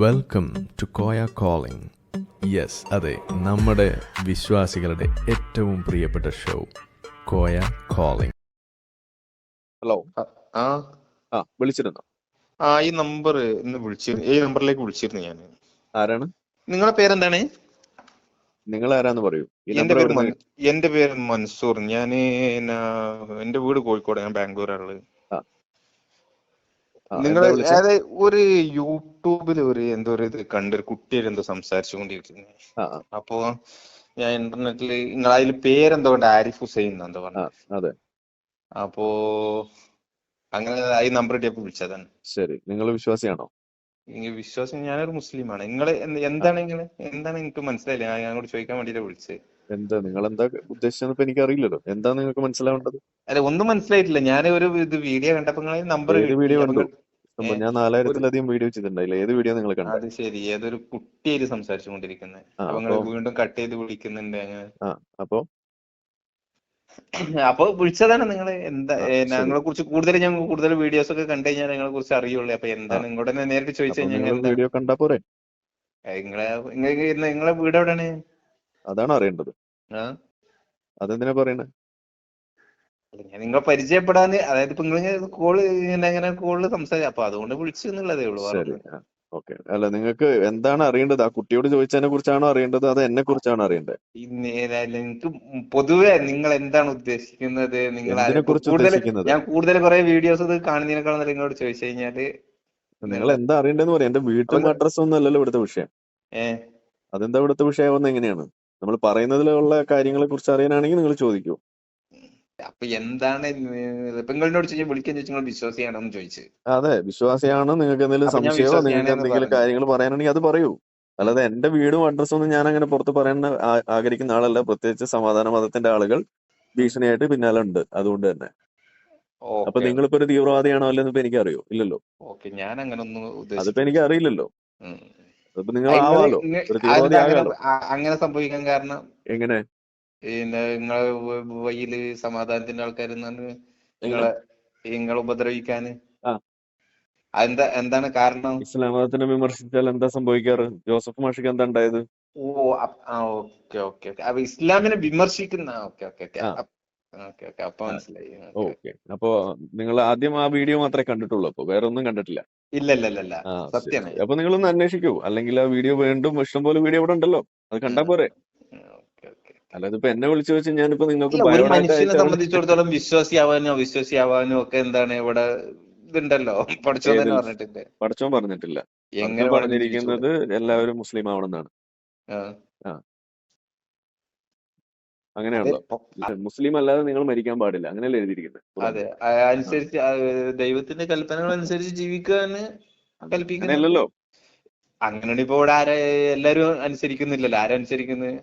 Welcome to Koya calling yes അതെ നമ്മുടെ വിശ്വാസികളുടെ ഏറ്റവും പ്രിയപ്പെട്ട ഷോ കോയ കോളിംഗ് ഹലോ ആ ആ വിളിച്ചിരുന്നോ? ആ ഈ നമ്പർ ഇന്ന് വിളിച്ചിരുന്നു. ഈ നമ്പറിലേക്ക് വിളിച്ചിരുന്നു ഞാൻ. ആരാണ്? നിങ്ങളെ പേരെന്താണ്? നിങ്ങൾ ആരാന്ന് പറയൂ. എന്റെ പേര് എന്റെ പേര് മൻസൂർ. ഞാൻ എന്റെ വീട് കോഴിക്കോട് ഞാൻ ബാംഗ്ലൂരാണുള്ളത് നിങ്ങൾ അതായത് ഒരു യൂട്യൂബിൽ ഒരു എന്തോ ഒരു ഇത് കണ്ടൊരു കുട്ടിയുടെ എന്തോ സംസാരിച്ചുകൊണ്ടിരിക്കുന്നു അപ്പോ ഞാൻ ഇന്റർനെറ്റിൽ നിങ്ങൾ അതിൽ പേരെന്തോ ഉണ്ട് ആരിഫ് ഹുസൈൻ എന്തോ പറഞ്ഞു. അതെ. അപ്പോ അങ്ങനെ ഈ നമ്പർ കിട്ടിയപ്പോ വിളിച്ചതാണ് ശരി. നിങ്ങൾ വിശ്വാസിയാണോ? വിശ്വാസം ഞാനൊരു മുസ്ലിമാണ്. നിങ്ങൾ എന്ത്- എന്താണ് നിങ്ങൾ എന്താണ് എനിക്ക് മനസ്സിലായില്ല. ഞാൻ ഞങ്ങളോട് ചോദിക്കാൻ വേണ്ടിട്ട് വിളിച്ചത് എന്താ നിങ്ങൾ എന്താ ഉദ്ദേശിച്ചെന്ന് ഇപ്പൊ എനിക്ക് അറിയില്ലല്ലോ എന്താ നിങ്ങൾക്ക് മനസ്സിലാവേണ്ടത്? അല്ല ഒന്നും മനസ്സിലായിട്ടില്ല. ഞാൻ ഒരു ഇത് വീഡിയോ കണ്ടപ്പോ നമ്പർ വീഡിയോ കണ്ടു? ഇപ്പൊ ഞാൻ നാലായിരത്തിലധികം വീഡിയോ ചെയ്തിട്ടുണ്ടായില്ല. ഏത് വീഡിയോ നിങ്ങൾ കണ്ടത്? അത് ശരി. ഏതൊരു കുട്ടിയായിട്ട് സംസാരിച്ചുകൊണ്ടിരിക്കുന്നത് കൊണ്ടിരിക്കുന്നത് അപ്പൊ നിങ്ങൾ വീണ്ടും കട്ട് ചെയ്ത് വിളിക്കുന്നുണ്ട് അങ്ങനെ അപ്പൊ? അപ്പൊ വിളിച്ചതാണ് നിങ്ങൾ എന്താ. ഞങ്ങളെ കുറിച്ച് കൂടുതൽ ഞങ്ങൾ കൂടുതൽ വീഡിയോസ് ഒക്കെ കണ്ടു കഴിഞ്ഞാൽ നിങ്ങളെ കുറിച്ച് അറിയുള്ളൂ. അപ്പൊ എന്താണ് നിങ്ങളോട് നേരിട്ട് ചോദിച്ചു കഴിഞ്ഞാൽ വീഡിയോ കണ്ടാ പോരെ? നിങ്ങളെ നിങ്ങളെ വീട് എവിടെയാണ്? അതാണ് അറിയേണ്ടത്. അതെന്തിനാ പറയണേ? ഞാൻ നിങ്ങളെ പരിചയപ്പെടാൻ അതായത് ഇപ്പൊ നിങ്ങൾ കോൾ ഇങ്ങനെ അങ്ങനെ കോൾ സംസാരിച്ചു അപ്പൊ അതുകൊണ്ട് വിളിച്ചു എന്നുള്ളതേ ഉള്ളൂ ശരി. ഓക്കെ. അല്ല നിങ്ങൾക്ക് എന്താണ് അറിയേണ്ടത്? ആ കുട്ടിയോട് ചോദിച്ചതിനെ കുറിച്ചാണോ അറിയേണ്ടത്? അത് എന്നെ കുറിച്ചാണോ അറിയേണ്ടത്? എനിക്ക് പൊതുവെ നിങ്ങൾ എന്താണ് ഉദ്ദേശിക്കുന്നത്? നിങ്ങൾ കൂടുതൽ ഉദ്ദേശിക്കുന്നത്? ഞാൻ കൂടുതൽ കുറെ വീഡിയോസ് ഇത് കാണുന്നതിനേക്കാൾ നല്ല നിങ്ങളോട് ചോദിച്ചു കഴിഞ്ഞാൽ നിങ്ങൾ എന്താ അറിയേണ്ടതെന്ന് പറയാം. എന്റെ വീട്ടിലെ അഡ്രസ് ഒന്നും അല്ലല്ലോ ഇവിടുത്തെ വിഷയം. അതെന്താ ഇവിടുത്തെ വിഷയം എങ്ങനെയാണ്? നമ്മൾ പറയുന്നതിലുള്ള കാര്യങ്ങളെ കുറിച്ച് അറിയാനാണെങ്കിൽ നിങ്ങൾ ചോദിക്കൂ. അപ്പൊ എന്താണ് ഇപ്പൊ നിങ്ങളോട് ചോദിച്ചാൽ വിളിക്കാൻ ചോദിച്ചാൽ നിങ്ങൾ വിശ്വാസിയാണെന്ന് ചോദിച്ചു. അതെ വിശ്വാസിയാണോ? നിങ്ങൾക്ക് എന്തെങ്കിലും സംശയമോ നിങ്ങൾക്ക് എന്തെങ്കിലും കാര്യങ്ങൾ പറയാനുണ്ടെങ്കിൽ അത് പറയൂ. അല്ലാതെ എന്റെ വീടും അഡ്രസ്സും ഒന്നും ഞാൻ അങ്ങനെ പുറത്ത് പറയാൻ ആഗ്രഹിക്കുന്ന ആളല്ല. പ്രത്യേകിച്ച് സമാധാന മതത്തിന്റെ ആളുകൾ ഭീഷണിയായിട്ട് പിന്നാലെ ഉണ്ട്. അതുകൊണ്ട് തന്നെ. അപ്പൊ നിങ്ങളിപ്പോ ഒരു തീവ്രവാദിയാണോ അല്ലെന്ന് ഇപ്പൊ എനിക്ക് അറിയോ ഇല്ലല്ലോ. ഞാൻ അങ്ങനെ ഒന്നും അതിപ്പോ എനിക്ക് അറിയില്ലല്ലോ. അതിപ്പോ നിങ്ങൾ ആവാലോ. ഒരു തീവ്രവാദി ആകാലോ. അങ്ങനെ സംഭവിക്കാൻ കാരണം എങ്ങനെ? പിന്നെ നിങ്ങളെ വഴിയിൽ സമാധാനത്തിന്റെ ആൾക്കാർ നിങ്ങളെ നിങ്ങളെ ഉപദ്രവിക്കാന്? എന്താ എന്താണ് കാരണം? ഇസ്ലാം മതത്തിനെ വിമർശിച്ചാൽ എന്താ സംഭവിക്കാറ്? ജോസഫ് മാഷിക്ക് എന്താ ഉണ്ടായത്? ഓ ആ ഓക്കെ ഓക്കെ അപ്പൊ ഇസ്ലാമിനെ വിമർശിക്കുന്ന ഓക്കെ ഓക്കെ ഓക്കെ. ആ. Okay okay. അപ്പൊ മനസ്സിലായി. ഓക്കെ. അപ്പൊ നിങ്ങൾ ആദ്യം ആ വീഡിയോ മാത്രമേ കണ്ടിട്ടുള്ളൂ. അപ്പൊ വേറെ ഒന്നും കണ്ടിട്ടില്ല. ഇല്ല ഇല്ല ഇല്ല സത്യമാണ് അപ്പൊ നിങ്ങളൊന്ന് അന്വേഷിക്കൂ. അല്ലെങ്കിൽ ആ വീഡിയോ വീണ്ടും ഇഷ്ടംപോലെ വീഡിയോ ഇവിടെ ഉണ്ടല്ലോ. അത് കണ്ടാ പോരെ. അല്ലാതെ ഇപ്പൊ എന്നെ വിളിച്ചു വെച്ച് ഞാനിപ്പോ നിങ്ങൾക്ക് ഒരു മനുഷ്യനെ സംബന്ധിച്ചിടത്തോളം വിശ്വാസിയാവാനോ വിശ്വാസിയാവാനോ ഒക്കെ എന്താണ് ഇവിടെ ഇതുണ്ടല്ലോ. പഠിച്ചോ തന്നെ? പഠിച്ചോ പറഞ്ഞിട്ടില്ല. എങ്ങനെ പറഞ്ഞിരിക്കുന്നത് എല്ലാവരും മുസ്ലിം ആവണമെന്നാണ്. അങ്ങനെയാണല്ലോ. മുസ്ലിം അല്ലാതെ നിങ്ങൾ മരിക്കാൻ പാടില്ല. അങ്ങനെയല്ലേ എഴുതിയിരിക്കുന്നത് അതെ അനുസരിച്ച് ദൈവത്തിന്റെ കൽപ്പനകൾ അനുസരിച്ച് ജീവിക്കാൻ കൽപ്പിക്കുന്നു. അങ്ങനെയല്ലല്ലോ അങ്ങനെ ഇപ്പൊ ഇവിടെ ആരെ എല്ലാരും അനുസരിക്കുന്നില്ലല്ലോ. ആരും അനുസരിക്കുന്നത്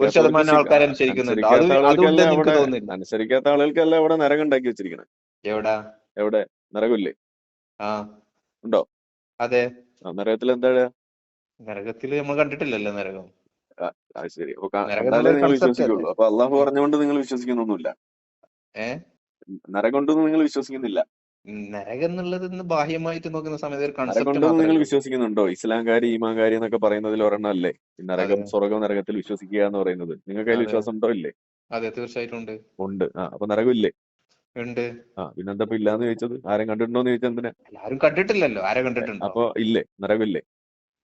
ഒരു ശതമാനം ആൾക്ക് ആൾക്കാർ അനുസരിക്കുന്നുണ്ട്. അത് തോന്നുന്നില്ല. അനുസരിക്കാത്ത ആളുകൾക്കല്ല അവിടെ നരകം ഉണ്ടാക്കി വെച്ചിരിക്കണേ. എവിടാ? എവിടെ? നരകമില്ലേ? ആ. ഉണ്ടോ? അതെ. നരകത്തിൽ എന്താ നരകത്തിൽ നമ്മൾ കണ്ടിട്ടില്ലല്ലോ നരകം. ശരി. നിങ്ങൾ വിശ്വസിക്കുള്ളൂ. അപ്പൊ അള്ളാഹു പറഞ്ഞുകൊണ്ട് നിങ്ങൾ വിശ്വസിക്കുന്നൊന്നുമില്ല. ഏഹ് നരകം ഉണ്ടെന്ന് നിങ്ങൾ വിശ്വസിക്കുന്നില്ല. നരകം എന്നുള്ളത് ഇന്ന് ബാഹ്യമായിട്ട് നോക്കുന്ന സമയത്ത് ഒരു കൺസെപ്റ്റ് വിശ്വസിക്കുന്നുണ്ടോ? ഇസ്ലാംകാരി ഈമാൻകാരി എന്നൊക്കെ പറയുന്നതിൽ ഒരെണ്ണം അല്ലേ? നരകം. സ്വർഗം നരകത്തിൽ വിശ്വസിക്കുക എന്ന് പറയുന്നത്. നിങ്ങൾക്ക് അതിൽ വിശ്വാസം ഉണ്ടോ? ഇല്ലേ? അതെ തീർച്ചയായിട്ടും ഉണ്ട്. ഉണ്ട്. ആ അപ്പൊ നരകം ഇല്ലേ? ഉണ്ട്. ആ പിന്നെന്താ ഇല്ലാന്ന് ചോദിച്ചത്? ആരും കണ്ടിട്ടുണ്ടോന്ന് ചോദിച്ചത് എന്തിനാ? എല്ലാരും കണ്ടിട്ടില്ലല്ലോ. ആരെ കണ്ടിട്ടുണ്ട്? അപ്പൊ ഇല്ലേ? നരകം ഇല്ലേ?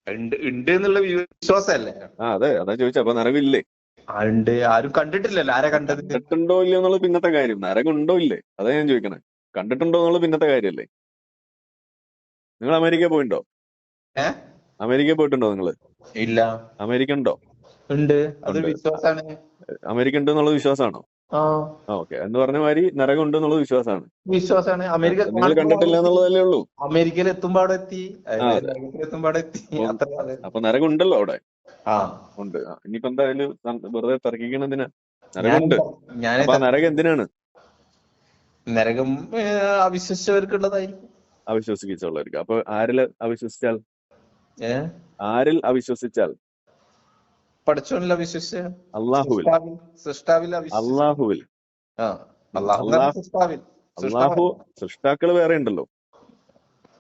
ഉണ്ട് എന്നുള്ള വിശ്വാസമല്ലേ? ആ അതെ. അതാ ചോദിച്ചത് അപ്പൊ നരകം ഇല്ലേ? ഉണ്ട്. ആരും കണ്ടിട്ടില്ലല്ലോ. ആരെ കണ്ടത്? കണ്ടിട്ടുണ്ടോ ഇല്ലയോ എന്നുള്ളത് പിന്നത്തെ കാര്യം. നരകം ഉണ്ടോ ഇല്ലേ? അതാ ഞാൻ ചോദിക്കണേ. കണ്ടിട്ടുണ്ടോ എന്നുള്ളത് പിന്നത്തെ കാര്യല്ലേ? നിങ്ങൾ അമേരിക്ക പോയിണ്ടോ അമേരിക്ക പോയിട്ടുണ്ടോ നിങ്ങൾ ഇല്ല. അമേരിക്ക ഉണ്ടോ? ഉണ്ട്. അമേരിക്ക ഉണ്ട് എന്നുള്ളത് വിശ്വാസമാണോ? ഓക്കെ. എന്ന് പറഞ്ഞ മാതിരി നരകം ഉണ്ട് എന്നുള്ളത് വിശ്വാസമാണ്. വിശ്വാസമാണ്. അമേരിക്ക നിങ്ങൾ കണ്ടിട്ടില്ല എന്നുള്ളതല്ലേ ഉള്ളൂ. അമേരിക്കയിൽ എത്തുമ്പോ അവിടെ എത്തി. എത്തുമ്പോ അവിടെ എത്തി. അപ്പം- നരകം ഉണ്ടല്ലോ അവിടെ. ഉണ്ട്. ഇനിയിപ്പോ എന്തായാലും വെറുതെ തർക്കിക്കണം എന്തിനാ? ഞാൻ നരകം ഉണ്ട്. അപ്പൊ നരകം എന്തിനാണ്? നരകം അവിശ്വസിച്ചവർക്കുള്ളതായിരിക്കും. അവിശ്വസിച്ചുള്ളവർക്ക് അപ്പൊ ആരിൽ അവിശ്വസിച്ചാൽ? ആരിൽ അവിശ്വസിച്ചാൽ? പഠിച്ചോനില്ല അവിശ്വസിച്ച അള്ളാഹുവിൽ. സൃഷ്ടാവിൽ അള്ളാഹുവിൽ. അള്ളാഹു സൃഷ്ടാക്കൾ വേറെ ഉണ്ടല്ലോ.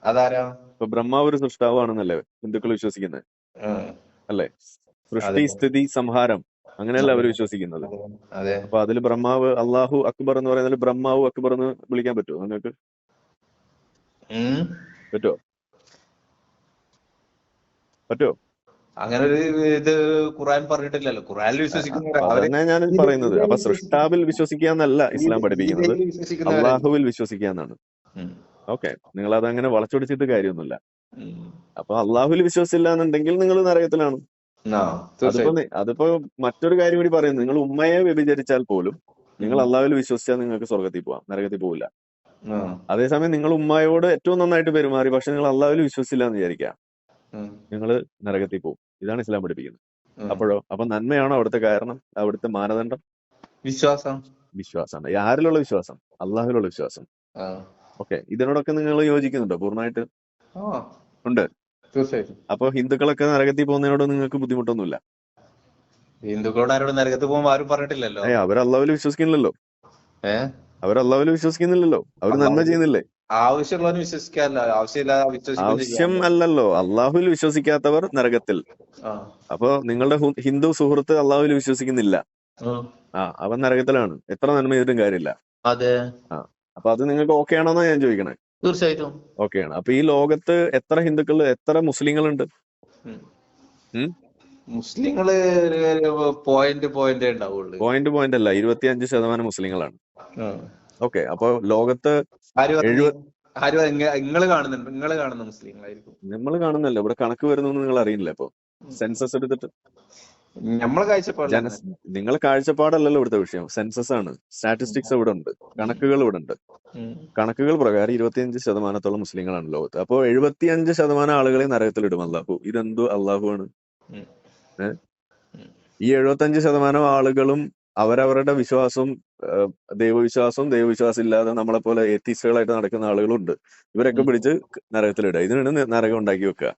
അതാരാ? ഇപ്പൊ ബ്രഹ്മാവ് ഒരു സൃഷ്ടാവാണെന്നല്ലേ ഹിന്ദുക്കൾ വിശ്വസിക്കുന്നത്. അല്ലേ? സൃഷ്ടി സ്ഥിതി സംഹാരം. അങ്ങനെയല്ല അവർ വിശ്വസിക്കുന്നത്. അപ്പൊ അതിൽ ബ്രഹ്മാവ് അള്ളാഹു അക്ബർ എന്ന് പറയുന്നതിൽ ബ്രഹ്മാവ് അക്ബർ എന്ന് വിളിക്കാൻ പറ്റുമോ നിങ്ങൾക്ക് പറ്റോ പറ്റോ പറ്റുമോ അങ്ങനെ ഒരു ഇത് ഖുറാൻ പറഞ്ഞിട്ടില്ലല്ലോ. ഖുറാനിൽ വിശ്വസിക്കുന്ന ഞാൻ പറയുന്നത്. അപ്പൊ സൃഷ്ടാവിൽ വിശ്വസിക്കാന്നല്ല ഇസ്ലാം പഠിപ്പിക്കുന്നത്. അള്ളാഹുവിൽ വിശ്വസിക്കാന്നാണ്. ഓക്കെ. നിങ്ങൾ അതങ്ങനെ വളച്ചൊടിച്ചിട്ട് കാര്യമൊന്നുമില്ല. അപ്പൊ അള്ളാഹുവിൽ വിശ്വസിച്ചില്ല എന്നുണ്ടെങ്കിൽ നിങ്ങൾ നരകത്തിലാണ്. ആ, അതിപ്പോ തീർച്ചയായും നി- അതിപ്പോ മറ്റൊരു കാര്യം കൂടി പറയുന്നു. നിങ്ങൾ ഉമ്മയെ വ്യഭിചരിച്ചാൽ പോലും നിങ്ങൾ അള്ളാഹുവിൽ വിശ്വസിച്ചാൽ നിങ്ങൾക്ക് സ്വർഗത്തിൽ പോവാം. നരകത്തിൽ പോവില്ല. ആ, അതേസമയം നിങ്ങൾ ഉമ്മയോട് ഏറ്റവും നന്നായിട്ട് പെരുമാറി പക്ഷെ നിങ്ങൾ അള്ളാഹുവിൽ വിശ്വസിച്ചില്ല എന്ന് വിചാരിക്കാം ഉം. നിങ്ങൾ നരകത്തിൽ പോകും ഇതാണ് ഇസ്ലാം പഠിപ്പിക്കുന്നത്. ഉം. അപ്പോഴോ അപ്പൊ നന്മയാണോ അവിടുത്തെ കാരണം? അവിടുത്തെ മാനദണ്ഡം? വിശ്വാസം. വിശ്വാസമാണ്. ഈ ആരിലുള്ള വിശ്വാസം? അള്ളാഹുവിലുള്ള വിശ്വാസം. ആ. ഓക്കെ. ഇതിനോടൊക്കെ നിങ്ങൾ യോജിക്കുന്നുണ്ടോ? പൂർണമായിട്ട്? ആ, ഉണ്ട്. തീർച്ചയായിട്ടും. അപ്പൊ ഹിന്ദുക്കളൊക്കെ നരകത്തിൽ പോകുന്നതിനോട് നിങ്ങൾക്ക് ബുദ്ധിമുട്ടൊന്നുമില്ല? ഹിന്ദുക്കളോട് ആരോട് നരകത്ത് പോകുമ്പോ ആരും പറഞ്ഞിട്ടില്ലല്ലോ? ഏ അവർ വിശ്വസിക്കുന്നില്ലല്ലോ. ഏഹ് അവർ വിശ്വസിക്കുന്നില്ലല്ലോ. അവർ നന്മ ചെയ്യുന്നില്ലേ? ആവശ്യമുള്ളവന് വിശ്വസിക്കാല്ല ആവശ്യമില്ലാതെ ആവശ്യം അല്ലല്ലോ. അള്ളാഹുവിൽ വിശ്വസിക്കാത്തവർ നരകത്തിൽ. ആ. അപ്പൊ നിങ്ങളുടെ ഹിന്ദു സുഹൃത്ത് അള്ളാഹുവിൽ വിശ്വസിക്കുന്നില്ല. ആ. അവൻ നരകത്തിലാണ്. എത്ര നന്മ ചെയ്തിട്ടും കാര്യമില്ല. അതെ. അപ്പൊ അത് നിങ്ങൾക്ക് ഓക്കെ ആണോന്നാ ഞാൻ ചോദിക്കണേ? തീർച്ചയായിട്ടും. ഓക്കെയാണ്. അപ്പൊ ഈ ലോകത്ത് എത്ര ഹിന്ദുക്കൾ എത്ര മുസ്ലിങ്ങളുണ്ട്? മുസ്ലിങ്ങൾ പോയിന്റ് പോയിന്റ് ഉണ്ടാവുള്ളൂ. പോയിന്റ് പോയിന്റ് അല്ല ഇരുപത്തിയഞ്ച് ശതമാനം മുസ്ലിങ്ങളാണ്. ഓക്കെ അപ്പൊ ലോകത്ത് നിങ്ങൾ കാണുന്നുണ്ട് നിങ്ങൾ കാണുന്ന മുസ്ലിങ്ങളായിരിക്കും. നമ്മൾ കാണുന്നല്ലോ ഇവിടെ കണക്ക് വരുന്നു നിങ്ങൾ അറിയില്ല ഇപ്പൊ സെൻസസ് എടുത്തിട്ട്. നമ്മളെ നിങ്ങൾ കാഴ്ചപ്പാടല്ലല്ലോ ഇവിടുത്തെ വിഷയം. സെൻസസ് ആണ്. സ്റ്റാറ്റിസ്റ്റിക്സ് ഇവിടെ ഉണ്ട് കണക്കുകൾ ഇവിടെ ഉണ്ട് കണക്കുകൾ പ്രകാരം ഇരുപത്തിയഞ്ച് ശതമാനത്തോളം മുസ്ലിങ്ങളാണ് ലോകത്ത്. അപ്പോ എഴുപത്തിയഞ്ച് ശതമാനം ആളുകളെ നരകത്തിലിടും അള്ളാഹു ഇതെന്തോ അള്ളാഹു ആണ്? ഈ എഴുപത്തഞ്ച് ശതമാനം ആളുകളും അവരവരുടെ വിശ്വാസം ഏഹ്, ദൈവവിശ്വാസവും ദൈവവിശ്വാസം ഇല്ലാതെ നമ്മളെ പോലെ എത്തിസ്റ്റുകളായിട്ട് നടക്കുന്ന ആളുകളുണ്ട്. ഇവരൊക്കെ പിടിച്ച് നരകത്തിലിടുക. ഇതിനാണ് നരകം ഉണ്ടാക്കി വെക്കുക.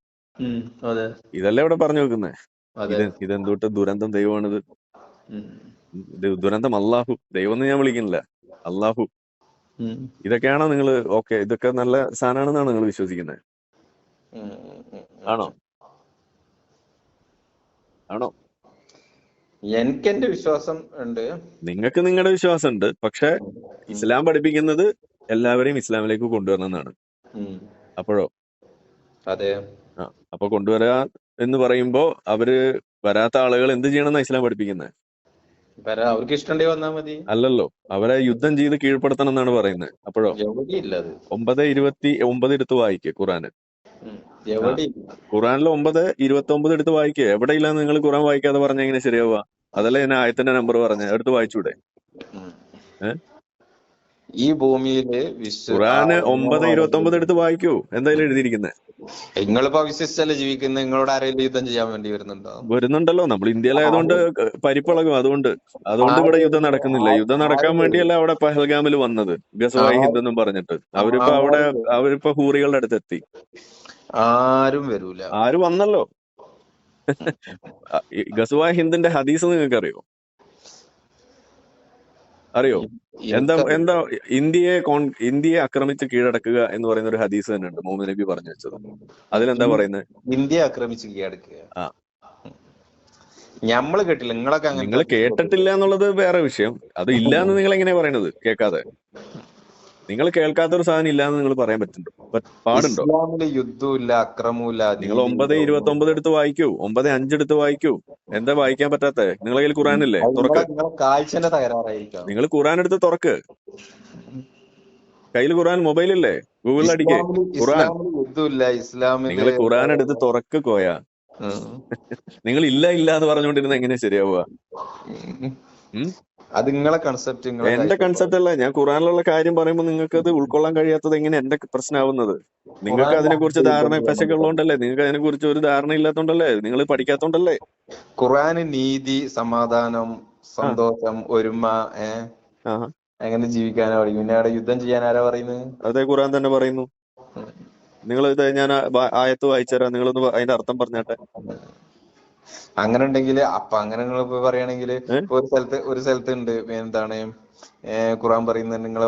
ഇതല്ലേ ഇവിടെ പറഞ്ഞു വെക്കുന്നത് ഇത് ഇതെന്തൂട്ട് ദുരന്തം ദൈവമാണിത്. ഇത് ദുരന്തം അള്ളാഹു ദൈവം എന്ന് ഞാൻ വിളിക്കുന്നില്ല. അള്ളാഹു ഇതൊക്കെയാണോ നിങ്ങൾ ഓക്കെ ഇതൊക്കെ നല്ല സാധനമാണെന്നാണ് നിങ്ങൾ വിശ്വസിക്കുന്നത്. ആണോ? ആണോ? എനിക്ക് എന്റെ വിശ്വാസം ഉണ്ട്. നിങ്ങൾക്ക് നിങ്ങളുടെ വിശ്വാസം ഉണ്ട് പക്ഷെ ഇസ്ലാം പഠിപ്പിക്കുന്നത് എല്ലാവരെയും ഇസ്ലാമിലേക്ക് കൊണ്ടുവരണമെന്നാണ്. അപ്പോഴോ? അതെ. അപ്പൊ കൊണ്ടുവരാ എന്ന് പറയുമ്പോ അവർ വരാത്ത ആളുകൾ എന്ത് ചെയ്യണം ഇസ്ലാം പഠിപ്പിക്കുന്നത് അല്ലല്ലോ. അവരെ യുദ്ധം ചെയ്ത് കീഴ്പ്പെടുത്തണം എന്നാണ് പറയുന്നത് അപ്പോഴോ? ഒമ്പത് ഇരുപത്തി ഒമ്പത് എടുത്ത് വായിക്കുക ഖുറാന് ഖുറാനിൽ ഒമ്പത് ഇരുപത്തി ഒമ്പത് എടുത്ത് വായിക്കുക എവിടെയില്ല നിങ്ങൾ ഖുറാൻ വായിക്കാതെ പറഞ്ഞ എങ്ങനെ ശരിയാവുക? അതല്ലേ ഞാൻ ആയത്തിന്റെ നമ്പർ പറഞ്ഞ. എടുത്ത് വായിച്ചൂടെ? ഉം. ഈ ഭൂമിയിൽ ഖുറാന് ഒമ്പത് ഇരുപത്തി ഒമ്പത് എടുത്ത് വായിക്കൂ. എന്തായാലും എഴുതിയിരിക്കുന്നത് നിങ്ങളിപ്പോ വിശ്വസിച്ചല്ലേ ജീവിക്കുന്നത് നിങ്ങളോട് ആരെങ്കിലും യുദ്ധം ചെയ്യാൻ വേണ്ടി വരുന്നുണ്ടോ? വരുന്നുണ്ടല്ലോ. നമ്മൾ ഇന്ത്യയിലായതുകൊണ്ട് പരിപ്പളകും അതുകൊണ്ട്. അതുകൊണ്ട് ഇവിടെ യുദ്ധം നടക്കുന്നില്ല. യുദ്ധം നടക്കാൻ വേണ്ടിയല്ല അവിടെ പഹൽഗാമിൽ വന്നത്. ഗസവായി ഹിന്ദ് എന്നും പറഞ്ഞിട്ട്. അവരിപ്പോ അവിടെ അവരിപ്പോ ഹൂറികളുടെ അടുത്തെത്തി. ആരും വരൂല. ആരും വന്നല്ലോ? ഈ ഹിന്ദുന്റെ ഹിന്ദിന്റെ ഹദീസ് നിങ്ങൾക്ക് അറിയോ അറിയോ? എന്താ എന്താ ഇന്ത്യയെ കോൺ ഇന്ത്യയെ ആക്രമിച്ച് കീഴടക്കുക എന്ന് പറയുന്ന ഒരു ഹദീസ് തന്നെ ഉണ്ട് മുഹമ്മദ് നബി പറഞ്ഞു വെച്ചത്. അതിലെന്താ പറയുന്നത് ഇന്ത്യ ആക്രമിച്ച് കീഴടക്കുക. ആ. ഞമ്മൾ കേട്ടില്ല നിങ്ങളൊക്കെ നിങ്ങൾ കേട്ടിട്ടില്ല എന്നുള്ളത് വേറെ വിഷയം. അത് ഇല്ല എന്ന് നിങ്ങൾ എങ്ങനെയാ പറയണത്? കേൾക്കാതെ. നിങ്ങൾ കേൾക്കാത്തൊരു സാധനം ഇല്ലാന്ന് നിങ്ങൾ പറയാൻ പറ്റുന്നുണ്ടോ? പാടുണ്ടോ? യുദ്ധമില്ല അക്രമമില്ല നിങ്ങൾ ഒമ്പത് ഇരുപത്തി ഒമ്പത് എടുത്ത് വായിക്കൂ. ഒമ്പത് അഞ്ചെടുത്ത് വായിക്കൂ. എന്താ വായിക്കാൻ പറ്റാത്ത? നിങ്ങളെ കയ്യിൽ ഖുറാനല്ലേ? തുറക്ക്. നിങ്ങൾ ഖുറാൻ എടുത്ത് തുറക്ക്. കയ്യിൽ ഖുറാൻ മൊബൈലല്ലേ? ഗൂഗിളിൽ അടിക്കേ ഖുറാൻ. നിങ്ങൾ ഖുറാൻ എടുത്ത് തുറക്ക് കോയ. നിങ്ങൾ ഇല്ല ഇല്ല എന്ന് പറഞ്ഞുകൊണ്ടിരുന്ന എങ്ങനെയാ ശരിയാവുക? അത് നിങ്ങളെ കൺസെപ്റ്റ് എന്റെ കൺസെപ്റ്റ് അല്ല. ഞാൻ ഖുറാനിലുള്ള കാര്യം പറയുമ്പോൾ നിങ്ങൾക്ക് അത് ഉൾക്കൊള്ളാൻ കഴിയാത്തത് എങ്ങനെ എന്റെ പ്രശ്നമാവുന്നത് നിങ്ങൾക്ക് അതിനെ കുറിച്ച് ധാരണ പശയൊക്കെ ഉള്ളതുകൊണ്ടല്ലേ? നിങ്ങൾക്ക് അതിനെ കുറിച്ച് ഒരു ധാരണ ഇല്ലാത്തോണ്ടല്ലേ നിങ്ങൾ പഠിക്കാത്തോണ്ടല്ലേ ഖുറാന് നീതി സമാധാനം സന്തോഷം ഒരുമ എങ്ങനെ ജീവിക്കാനാ പറയും പിന്നെ അവിടെ യുദ്ധം ചെയ്യാൻ ആരാ പറയുന്നത് അതേ ഖുറാൻ തന്നെ പറയുന്നു. നിങ്ങൾ ഇത് ഞാൻ ആയത്ത് വായിച്ചു തരാം നിങ്ങളൊന്ന് അതിന്റെ അർത്ഥം പറഞ്ഞാട്ടെ. അങ്ങനെ ഉണ്ടെങ്കിൽ അപ്പൊ അങ്ങനെ നിങ്ങൾ ഇപ്പൊ പറയുകയാണെങ്കിൽ ഒരു സ്ഥലത്ത് ഒരു സ്ഥലത്ത് ഉണ്ട് എന്താണ് ഖുർആൻ ഖുറാൻ പറയുന്നത് നിങ്ങൾ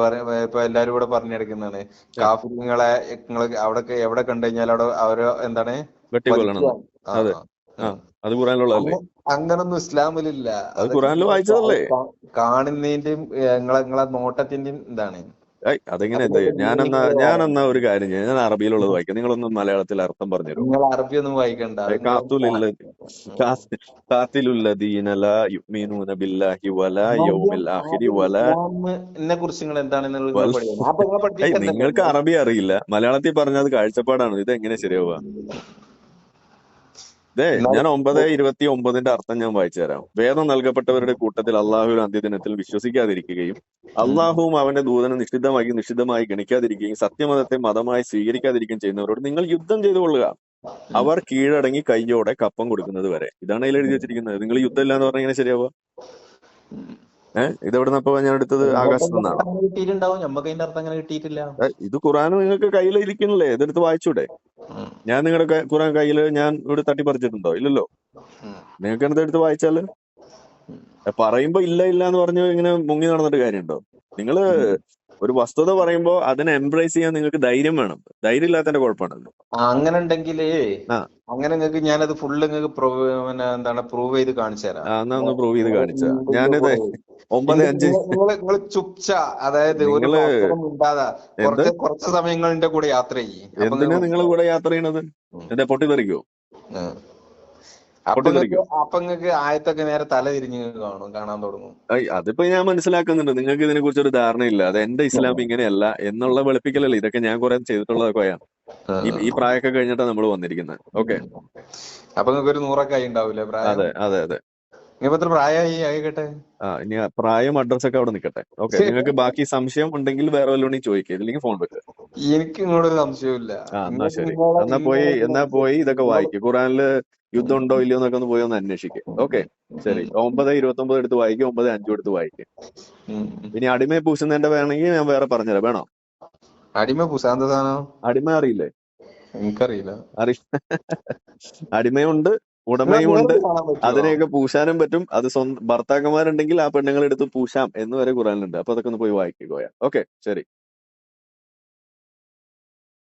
ഇപ്പൊ എല്ലാരും ഇവിടെ പറഞ്ഞെടുക്കുന്നതാണ് കാഫിറുകളെ നിങ്ങൾ അവിടെ എവിടെ കണ്ടു കഴിഞ്ഞാൽ അവിടെ അവർ എന്താണ് അതെ. ഖുറാനിലുള്ളതല്ലേ അങ്ങ- അങ്ങനൊന്നും ഇസ്ലാമിലില്ല. അത് ഖുറാനിൽ വായിച്ചതല്ലേ? കാണുന്നതിന്റെയും നിങ്ങളെ നിങ്ങളെ നോട്ടത്തിന്റെയും ഇതാണ്. ഏയ് അതെങ്ങനെ എന്താ ഞാനെന്നാ ഞാനെന്നാ ഒരു കാര്യം ചെയ്യാം. ഞാൻ അറബിയിലുള്ളത് വായിക്കാം. നിങ്ങളൊന്ന് മലയാളത്തിൽ അർത്ഥം പറഞ്ഞു തരുമോ നിങ്ങൾ അറബി ഒന്നും വായിക്കണ്ട അത് കാത്തിലുല്ലദീന ലാ യുഅ്മിനൂന ബില്ലാഹി വലാ യൗമിൽ ആഖിരി വലാ കുറിച്ച് നിങ്ങൾ എന്താണ് നിങ്ങൾ വൽ- പഠിക്കുന്നത് അപ്പൊ നിങ്ങൾ ഏയ്? നിങ്ങൾക്ക് അറബി അറിയില്ല. മലയാളത്തിൽ പറഞ്ഞത് കാഴ്ചപ്പാടാണ്. ഇത് എങ്ങനെ ശരിയാവുക? ദേ ഞാൻ ഒമ്പത് ഇരുപത്തി ഒമ്പതിന്റെ അർത്ഥം ഞാൻ വായിച്ചു തരാം. വേദം നൽകപ്പെട്ടവരുടെ കൂട്ടത്തിൽ അള്ളാഹുവിന്റെ അന്ത്യദിനത്തിൽ വിശ്വസിക്കാതിരിക്കുകയും അള്ളാഹുവും അവന്റെ ദൂതനെ നിഷിദ്ധമായി നിഷിദ്ധമായി ഗണിക്കാതിരിക്കുകയും സത്യമതത്തെ മതമായി സ്വീകരിക്കാതിരിക്കുകയും ചെയ്യുന്നവരോട് നിങ്ങൾ യുദ്ധം ചെയ്തു കൊള്ളുക. അവർ കീഴടങ്ങി കയ്യോടെ കപ്പം കൊടുക്കുന്നത് വരെ. ഇതാണ് അതിൽ എഴുതി വെച്ചിരിക്കുന്നത്. നിങ്ങൾ യുദ്ധം ഇല്ല എന്ന് പറഞ്ഞാൽ എങ്ങനെ ശരിയാവുക? ഏഹ് ഇതെവിടുന്നപ്പോ ഞാൻ എടുത്തത്? ആകാശത്ത് നിന്നാണ്? കിട്ടിയിട്ടുണ്ടാവും. നമുക്ക് അതിന്റെ അർത്ഥം അങ്ങനെ കിട്ടിയിട്ടില്ല. ഇത് ഖുറാൻ നിങ്ങൾക്ക് കയ്യിൽ ഇരിക്കണല്ലേ ഇതെടുത്ത് വായിച്ചൂടെ? ഞാൻ നിങ്ങളുടെ ഖുറാൻ കയ്യിൽ ഞാൻ ഇവിടെ തട്ടിപ്പറിച്ചിട്ടുണ്ടോ? ഇല്ലല്ലോ. നിങ്ങൾക്ക് എന്താ എടുത്ത് വായിച്ചാൽ? പറയുമ്പോ ഇല്ല ഇല്ല എന്ന് പറഞ്ഞു ഇങ്ങനെ മുങ്ങി നടന്നിട്ട് കാര്യമുണ്ടോ? നിങ്ങൾ ഒരു വസ്തുത പറയുമ്പോ അതിനെ എംബ്രേസ് ചെയ്യാൻ നിങ്ങൾക്ക് ധൈര്യം വേണം. ധൈര്യം ഇല്ലാത്തതിന്റെ കുഴപ്പമാണല്ലോ. അങ്ങനെ ഉണ്ടെങ്കിൽ. അങ്ങനെ നിങ്ങൾക്ക് ഞാനത് ഫുള്ള് നിങ്ങൾക്ക് പിന്നെ എന്താണ് പ്രൂവ് ചെയ്ത് കാണിച്ചു തരാം. എന്നാ ഒന്ന് പ്രൂവ് ചെയ്ത് കാണിച്ച ഞാനിത് ഒമ്പത് അഞ്ച് നിങ്ങൾ ചുപ്ച അതായത് ഒരു നിങ്ങൾ കുറച്ച് കുറച്ച് സമയങ്ങളുടെ കൂടെ യാത്ര ചെയ്യും. എന്തിനാ നിങ്ങൾ കൂടെ യാത്ര ചെയ്യണത്? എന്റെ പൊട്ടിത്തെറിക്കോ? ആയത്തൊക്കെ നേരെ തല തിരിഞ്ഞ് കാണും കാണാൻ തുടങ്ങും. അതിപ്പോ ഞാൻ മനസ്സിലാക്കുന്നുണ്ട്. നിങ്ങൾക്ക് ഇതിനെ കുറിച്ച് ഒരു ധാരണയില്ല. അത് എന്റെ ഇസ്ലാം ഇങ്ങനെയല്ല എന്നുള്ള വെളുപ്പിക്കലല്ലേ. ഇതൊക്കെ ഞാൻ കുറെ ചെയ്തിട്ടുള്ളതൊക്കെയാണ് ഈ പ്രായമൊക്കെ കഴിഞ്ഞിട്ടാണ് നമ്മൾ വന്നിരിക്കുന്നത്. ഓക്കെ. അപ്പൊ നിങ്ങൾക്ക് ഒരു നൂറൊക്കെ ആയി അതെ അതെ. അതെ ഇനി പ്രായം അഡ്രസ് ഒക്കെ അവിടെ നിൽക്കട്ടെ ഓക്കെ നിങ്ങൾക്ക് ബാക്കി സംശയം ഉണ്ടെങ്കിൽ വേറെ വല്ലോണി ചോദിക്കുക ഇല്ലെങ്കിൽ ഫോൺ വെക്കുക എനിക്ക് ഇങ്ങോട്ട് സംശയമില്ല എന്നാ ശരി. എന്നാ പോയി എന്നാ പോയി ഇതൊക്കെ വായിക്കും. ഖുറാനിൽ യുദ്ധം ഉണ്ടോ ഇല്ലയോ എന്നൊക്കെ ഒന്ന് പോയി ഒന്ന് അന്വേഷിക്കുക ഓക്കെ ശരി. ഒമ്പത് ഇരുപത്തി ഒമ്പത് എടുത്ത് വായിക്കും ഒമ്പത് അഞ്ചും എടുത്ത് വായിക്കും. ഇനി അടിമയെ പൂശുന്നതിന്റെ വേണമെങ്കിൽ ഞാൻ വേറെ പറഞ്ഞുതരാം. വേണോ? അടിമ സാധനം അടിമ അറിയില്ലേ? എനിക്കറിയില്ല. അടിമയുണ്ട് ഉടമയുമുണ്ട്. അതിനെയൊക്കെ പൂശാനും പറ്റും. അത് സ്വന്തം ഭർത്താക്കന്മാരുണ്ടെങ്കിൽ ആ പെണ്ണുങ്ങളെടുത്ത് പൂശാം എന്ന് വരെ ഖുറാനിലുണ്ട് അപ്പൊ അതൊക്കെ ഒന്ന് പോയി വായിക്കുക ഓക്കെ ശരി.